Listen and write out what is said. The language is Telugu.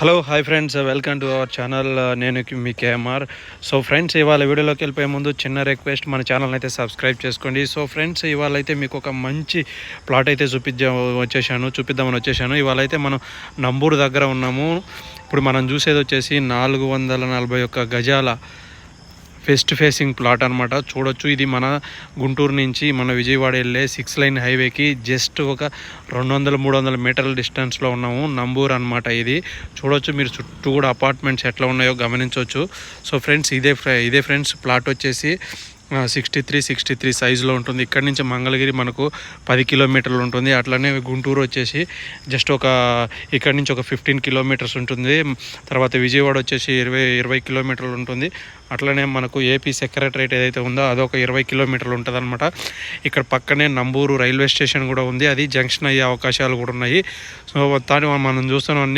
Hello hi friends welcome to our channel నేను మీ కేఎంఆర్ సో ఫ్రెండ్స్ ఇవాళ వీడియోలోకి వెళ్ళిపోయే ముందు చిన్న రిక్వెస్ట్ మన ఛానల్ అయితే సబ్స్క్రైబ్ చేసుకోండి. సో ఫ్రెండ్స్ ఇవాళ అయితే మీకు ఒక మంచి ప్లాట్ అయితే చూపించా వచ్చేసాను చూపిద్దామని వచ్చేసాను. ఇవాళ అయితే మనం నంబూరు దగ్గర ఉన్నాము. ఇప్పుడు మనం చూసేది వచ్చేసి నాలుగు వందల నలభై ఒక్క గజాల వెస్ట్ ఫేసింగ్ ప్లాట్ అనమాట చూడొచ్చు ఇది మన గుంటూరు నుంచి మన విజయవాడ వెళ్ళే సిక్స్ లైన్ హైవేకి జస్ట్ ఒక రెండు వందల మూడు వందల మీటర్ల డిస్టెన్స్లో ఉన్నాము. నంబూర్ అనమాట ఇది. చూడొచ్చు మీరు చుట్టూ కూడా అపార్ట్మెంట్స్ ఎట్లా ఉన్నాయో గమనించవచ్చు సో ఫ్రెండ్స్ ఇదే ఫ్రె- ఇదే ఫ్రెండ్స్ ప్లాట్ వచ్చేసి సిక్స్టీ త్రీ సిక్స్టీ త్రీ సైజులో ఉంటుంది. ఇక్కడ నుంచి మంగళగిరి మనకు పది కిలోమీటర్లు ఉంటుంది. అట్లనే గుంటూరు వచ్చేసి జస్ట్ ఒక ఇక్కడ నుంచి ఒక ఫిఫ్టీన్ కిలోమీటర్స్ ఉంటుంది. తర్వాత విజయవాడ వచ్చేసి ఇరవై ఇరవై కిలోమీటర్లు ఉంటుంది. అట్లనే మనకు ఏపీ సెక్రటరేట్ ఏదైతే ఉందో అదొక ఇరవై కిలోమీటర్లు ఉంటుంది అనమాట ఇక్కడ పక్కనే నంబూరు రైల్వే స్టేషన్ కూడా ఉంది. అది జంక్షన్ అయ్యే అవకాశాలు కూడా ఉన్నాయి. సో దాన్ని మనం చూస్తున్నాం